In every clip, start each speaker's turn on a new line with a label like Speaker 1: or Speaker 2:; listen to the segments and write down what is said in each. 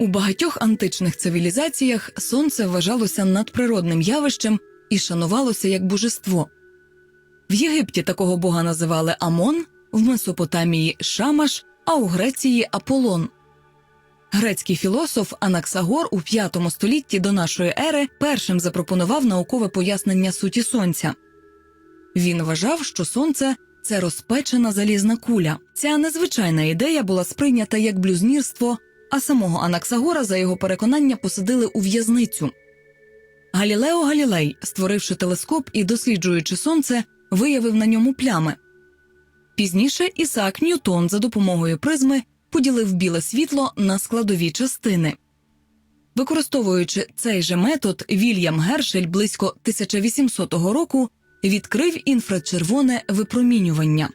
Speaker 1: У багатьох античних цивілізаціях сонце вважалося надприродним явищем і шанувалося як божество. В Єгипті такого бога називали Амон, в Месопотамії Шамаш, а у Греції Аполлон. Грецький філософ Анаксагор у V столітті до нашої ери першим запропонував наукове пояснення суті сонця. Він вважав, що сонце це розпечена залізна куля. Ця незвичайна ідея була сприйнята як блюзнірство, а самого Анаксагора за його переконання посадили у в'язницю. Галілео Галілей, створивши телескоп і досліджуючи сонце, виявив на ньому плями. Пізніше Ісаак Ньютон за допомогою призми поділив біле світло на складові частини. Використовуючи цей же метод, Вільям Гершель близько 1800 року відкрив інфрачервоне випромінювання.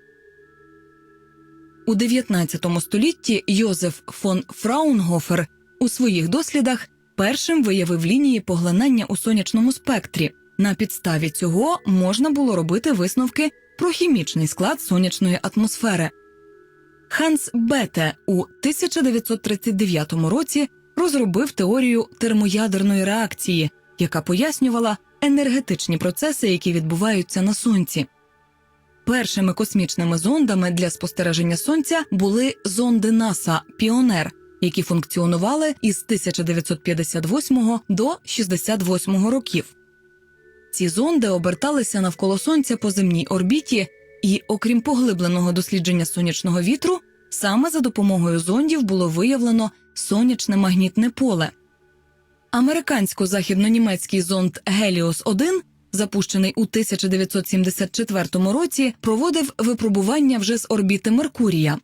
Speaker 1: У 19 столітті Йозеф фон Фраунгофер у своїх дослідах першим виявив лінії поглинання у сонячному спектрі. На підставі цього можна було робити висновки про хімічний склад сонячної атмосфери. Ханс Бете у 1939 році розробив теорію термоядерної реакції, яка пояснювала енергетичні процеси, які відбуваються на сонці. Першими космічними зондами для спостереження сонця були зонди НАСА Піонер, які функціонували із 1958 до 68 років. Ці зонди оберталися навколо сонця по земній орбіті, і, окрім поглибленого дослідження сонячного вітру, саме за допомогою зондів було виявлено сонячне магнітне поле. Американсько-західнонімецький зонд Геліос 1 запущений у 1974 році, проводив випробування вже з орбіти Меркурія.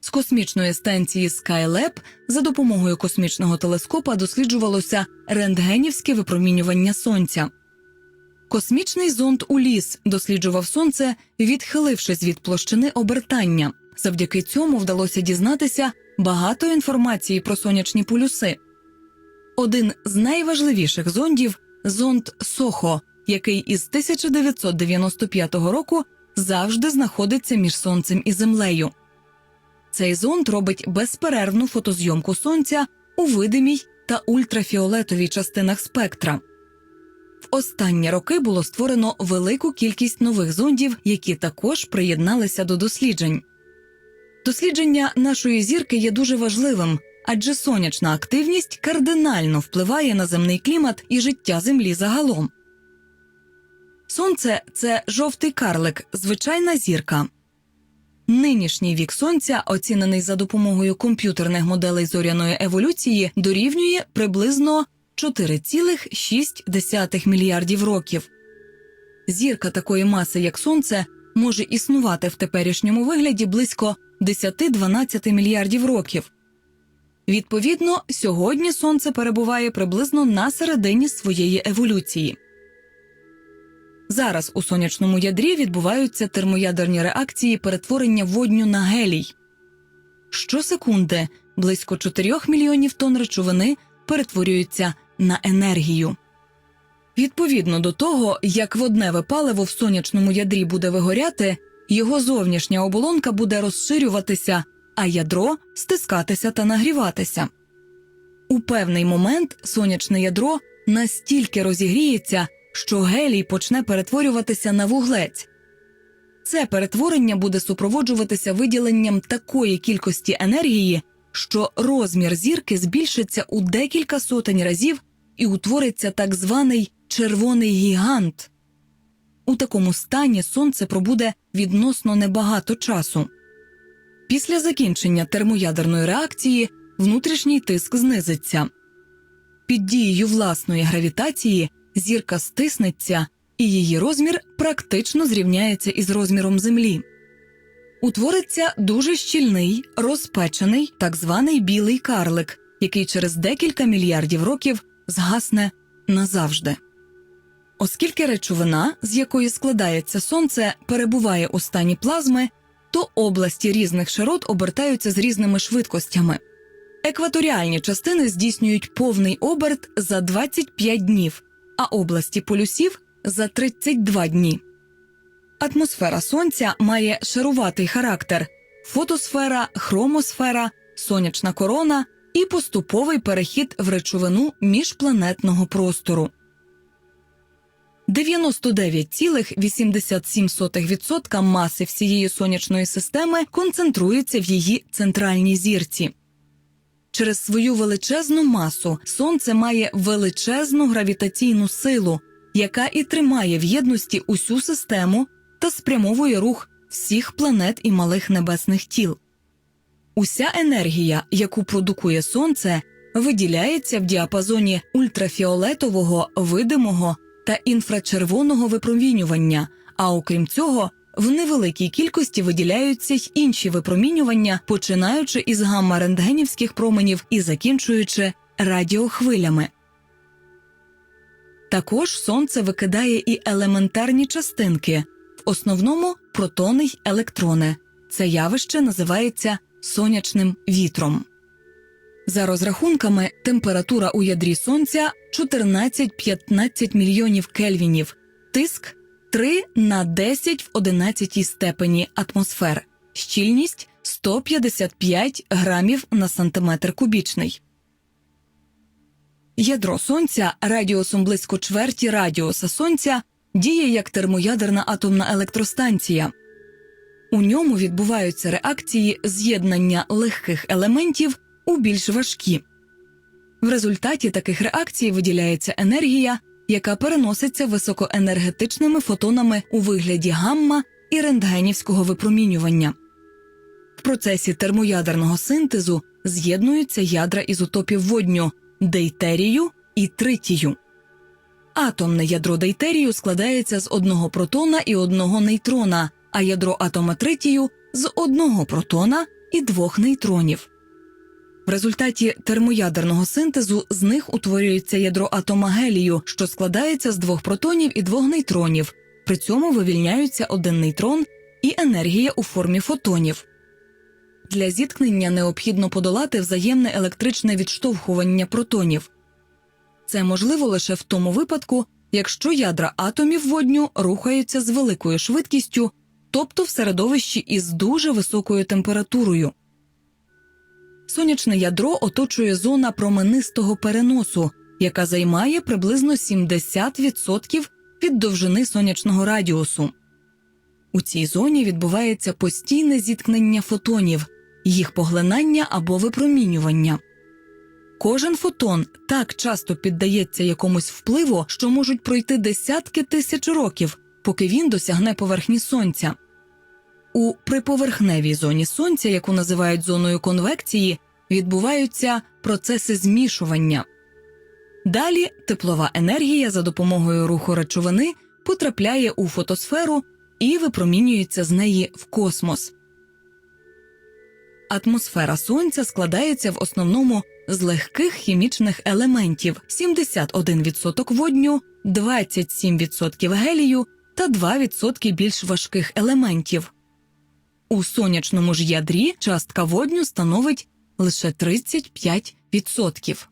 Speaker 1: З космічної станції Skylab за допомогою космічного телескопа досліджувалося рентгенівське випромінювання сонця. Космічний зонд Уліс досліджував сонце, відхилившись від площини обертання. Завдяки цьому вдалося дізнатися багато інформації про сонячні полюси. Один з найважливіших зондів зонд Сохо, який із 1995 року завжди знаходиться між сонцем і землею. Цей зонд робить безперервну фотозйомку сонця у видимій та ультрафіолетовій частинах спектра. В останні роки було створено велику кількість нових зондів, які також приєдналися до досліджень. Дослідження нашої зірки є дуже важливим, адже сонячна активність кардинально впливає на земний клімат і життя Землі загалом. Сонце це жовтий карлик, звичайна зірка. Нинішній вік сонця, оцінений за допомогою комп'ютерних моделей зоряної еволюції, дорівнює приблизно 4,6 мільярдів років. Зірка такої маси, як сонце, може існувати в теперішньому вигляді близько 10-12 мільярдів років. Відповідно, сьогодні сонце перебуває приблизно на середині своєї еволюції. Зараз у сонячному ядрі відбуваються термоядерні реакції перетворення водню на гелій. Щосекунди близько 4 мільйонів тонн речовини перетворюються на енергію. Відповідно до того, як водневе паливо в сонячному ядрі буде вигоряти, його зовнішня оболонка буде розширюватися, а ядро стискатися та нагріватися. У певний момент сонячне ядро настільки розігріється, що гелій почне перетворюватися на вуглець. Це перетворення буде супроводжуватися виділенням такої кількості енергії, що розмір зірки збільшиться у декілька сотень разів і утвориться так званий червоний гігант. У такому стані сонце пробуде відносно небагато часу. Після закінчення термоядерної реакції внутрішній тиск знизиться. Під дією власної гравітації зірка стиснеться, і її розмір практично зрівняється із розміром Землі. Утвориться дуже щільний, розпечений так званий білий карлик, який через декілька мільярдів років згасне назавжди. Оскільки речовина, з якої складається сонце, перебуває у стані плазми, то області різних широт обертаються з різними швидкостями. Екваторіальні частини здійснюють повний оберт за 25 днів, а області полюсів за 32 дні. Атмосфера сонця має шаруватий характер: фотосфера, хромосфера, сонячна корона і поступовий перехід в речовину міжпланетного простору. 99,87% маси всієї сонячної системи концентрується в її центральній зірці. Через свою величезну масу сонце має величезну гравітаційну силу, яка і тримає в єдності усю систему та спрямовує рух всіх планет і малих небесних тіл. Уся енергія, яку продукує сонце, виділяється в діапазоні ультрафіолетового, видимого та інфрачервоного випромінювання, а окрім цього, в невеликій кількості виділяються й інші випромінювання, починаючи із гамма-рентгенівських променів і закінчуючи радіохвилями. Також сонце викидає і елементарні частинки, в основному протони й електрони. Це явище називається сонячним вітром. За розрахунками, температура у ядрі сонця 14-15 мільйонів кельвінів, тиск 3 на 10 в 11 степені атмосфер, щільність 155 грамів на сантиметр кубічний. Ядро сонця радіусом близько чверті радіуса сонця діє як термоядерна атомна електростанція. У ньому відбуваються реакції з'єднання легких елементів у більш важкі. В результаті таких реакцій виділяється енергія, яка переноситься високоенергетичними фотонами у вигляді гамма і рентгенівського випромінювання. В процесі термоядерного синтезу з'єднуються ядра ізотопів водню дейтерію і тритію. Атомне ядро дейтерію складається з одного протона і одного нейтрона, а ядро атома тритію з одного протона і двох нейтронів. В результаті термоядерного синтезу з них утворюється ядро атома гелію, що складається з двох протонів і двох нейтронів. При цьому вивільняються один нейтрон і енергія у формі фотонів. Для зіткнення необхідно подолати взаємне електричне відштовхування протонів. Це можливо лише в тому випадку, якщо ядра атомів водню рухаються з великою швидкістю, тобто в середовищі із дуже високою температурою. Сонячне ядро оточує зона променистого переносу, яка займає приблизно 70% від довжини сонячного радіусу. У цій зоні відбувається постійне зіткнення фотонів, їх поглинання або випромінювання. Кожен фотон так часто піддається якомусь впливу, що можуть пройти десятки тисяч років, поки він досягне поверхні сонця. У приповерхневій зоні сонця, яку називають зоною конвекції, відбуваються процеси змішування. Далі теплова енергія за допомогою руху речовини потрапляє у фотосферу і випромінюється з неї в космос. Атмосфера сонця складається в основному з легких хімічних елементів: 71% водню, 27% гелію та 2% більш важких елементів. У сонячному ж ядрі частка водню становить лише 35%.